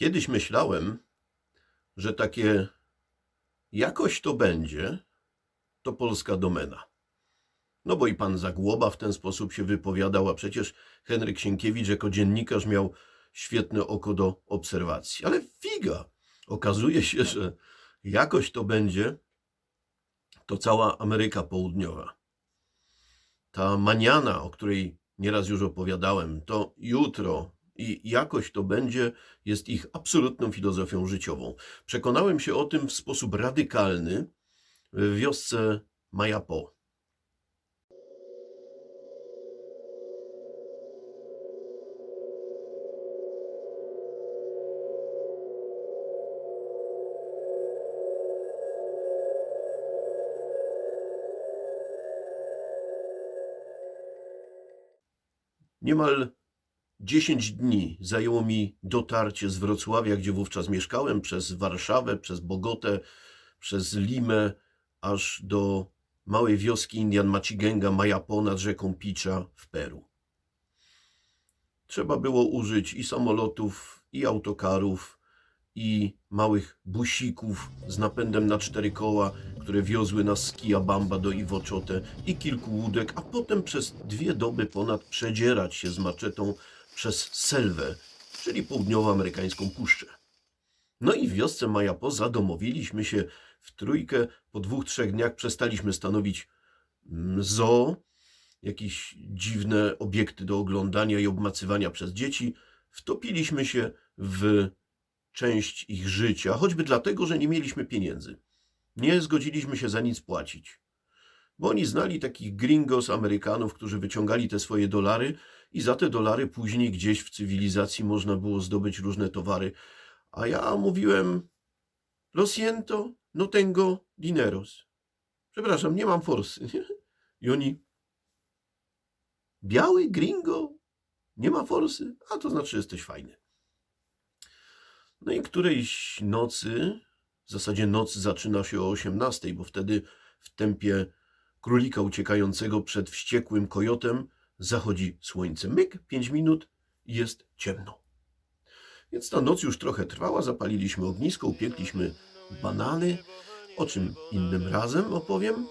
Kiedyś myślałem, że takie jakoś to będzie, to polska domena. No bo i pan Zagłoba w ten sposób się wypowiadał, a przecież Henryk Sienkiewicz jako dziennikarz miał świetne oko do obserwacji. Ale figa! Okazuje się, że jakoś to będzie, to cała Ameryka Południowa. Ta maniana, o której nieraz już opowiadałem, to jutro i jakoś to będzie, jest ich absolutną filozofią życiową. Przekonałem się o tym w sposób radykalny w wiosce Majapo. Niemal 10 dni zajęło mi dotarcie z Wrocławia, gdzie wówczas mieszkałem, przez Warszawę, przez Bogotę, przez Limę, aż do małej wioski Indian Machigenga Mayapo nad rzeką Picza w Peru. Trzeba było użyć i samolotów, i autokarów, i małych busików z napędem na cztery koła, które wiozły nas z do Iwoczote i kilku łódek, a potem przez dwie doby ponad przedzierać się z maczetą przez Selwę, czyli południowoamerykańską puszczę. No i w wiosce Majapo zadomowiliśmy się w trójkę. Po dwóch, trzech dniach przestaliśmy stanowić zoo, jakieś dziwne obiekty do oglądania i obmacywania przez dzieci. Wtopiliśmy się w część ich życia, choćby dlatego, że nie mieliśmy pieniędzy. Nie zgodziliśmy się za nic płacić. Bo oni znali takich gringos Amerykanów, którzy wyciągali te swoje dolary i za te dolary później gdzieś w cywilizacji można było zdobyć różne towary. A ja mówiłem, lo siento, no tengo dineros. Przepraszam, nie mam forsy. Nie? I oni, biały gringo, nie ma forsy, a to znaczy, jesteś fajny. No i którejś nocy, w zasadzie noc zaczyna się o 18, bo wtedy w tempie królika uciekającego przed wściekłym kojotem zachodzi słońce. Myk, 5 minut jest ciemno. Więc ta noc już trochę trwała, zapaliliśmy ognisko, upiekliśmy banany, o czym innym razem opowiem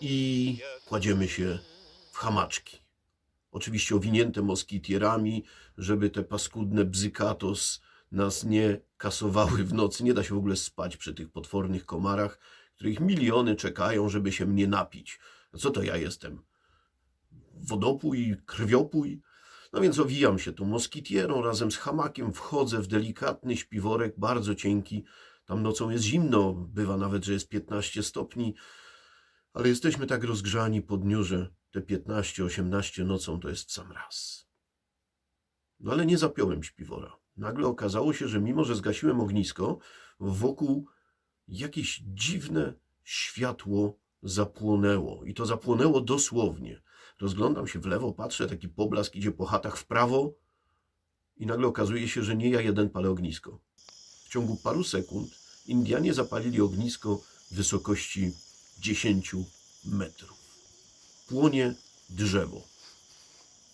i kładziemy się w hamaczki. Oczywiście owinięte moskitierami, żeby te paskudne bzykatos nas nie kasowały w nocy. Nie da się w ogóle spać przy tych potwornych komarach, których miliony czekają, żeby się mnie napić. Co to ja jestem? Wodopój, krwiopój? No więc owijam się tą moskitierą razem z hamakiem, wchodzę w delikatny śpiworek, bardzo cienki. Tam nocą jest zimno, bywa nawet, że jest 15 stopni, ale jesteśmy tak rozgrzani po dniu, że te 15-18 nocą to jest sam raz. No ale nie zapiąłem śpiwora. Nagle okazało się, że mimo, że zgasiłem ognisko, wokół jakieś dziwne światło zapłonęło. I to zapłonęło dosłownie. Rozglądam się w lewo, patrzę, taki poblask idzie po chatach w prawo i nagle okazuje się, że nie ja jeden palę ognisko. W ciągu paru sekund Indianie zapalili ognisko wysokości 10 metrów. Płonie drzewo.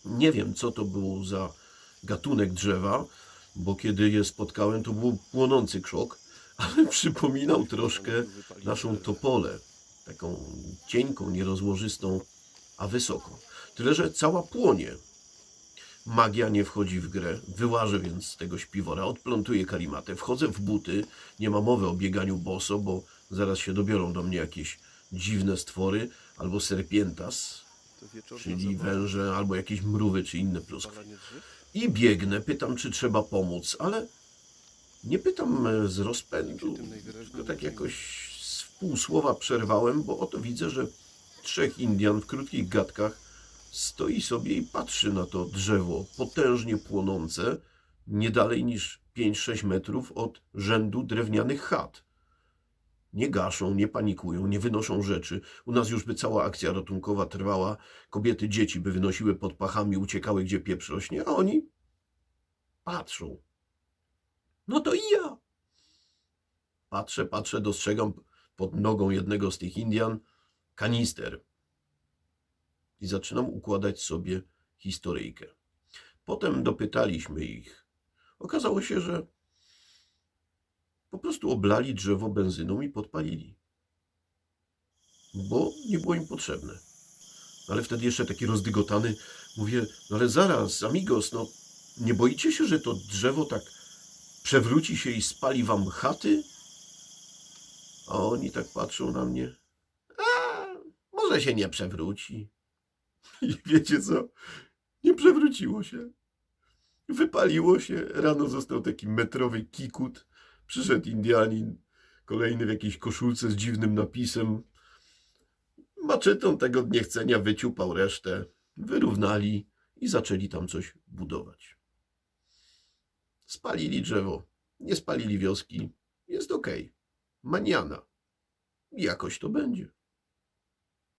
Nie wiem, co to było za gatunek drzewa, bo kiedy je spotkałem, to był płonący krzok, ale przypominał troszkę naszą topolę, taką cienką, nierozłożystą, a wysoką. Tyle, że cała płonie. Magia nie wchodzi w grę. Wyłażę więc z tego śpiwora, odplątuję karimatę, wchodzę w buty, nie ma mowy o bieganiu boso, bo zaraz się dobiorą do mnie jakieś dziwne stwory, albo serpientas, czyli węże, albo jakieś mrówy, czy inne pluskwy. I biegnę, pytam, czy trzeba pomóc, ale nie pytam e, z rozpędu, tylko tak jakoś z półsłowa przerwałem, bo oto widzę, że trzech Indian w krótkich gadkach stoi sobie i patrzy na to drzewo potężnie płonące, nie dalej niż 5-6 metrów od rzędu drewnianych chat. Nie gaszą, nie panikują, nie wynoszą rzeczy. U nas już by cała akcja ratunkowa trwała. Kobiety, dzieci by wynosiły pod pachami, uciekały gdzie pieprz rośnie, a oni patrzą. No to i ja. Patrzę, patrzę, dostrzegam pod nogą jednego z tych Indian kanister. I zaczynam układać sobie historyjkę. Potem dopytaliśmy ich. Okazało się, że po prostu oblali drzewo benzyną i podpalili. Bo nie było im potrzebne. Ale wtedy jeszcze taki rozdygotany mówię, no ale zaraz, amigos, no nie boicie się, że to drzewo tak przewróci się i spali wam chaty? A oni tak patrzą na mnie. Może się nie przewróci. I wiecie co? Nie przewróciło się. Wypaliło się. Rano został taki metrowy kikut. Przyszedł Indianin, kolejny w jakiejś koszulce z dziwnym napisem. Maczetą tego niechcenia wyciupał resztę. Wyrównali i zaczęli tam coś budować. Spalili drzewo. Nie spalili wioski. Jest okej. Maniana. Jakoś to będzie.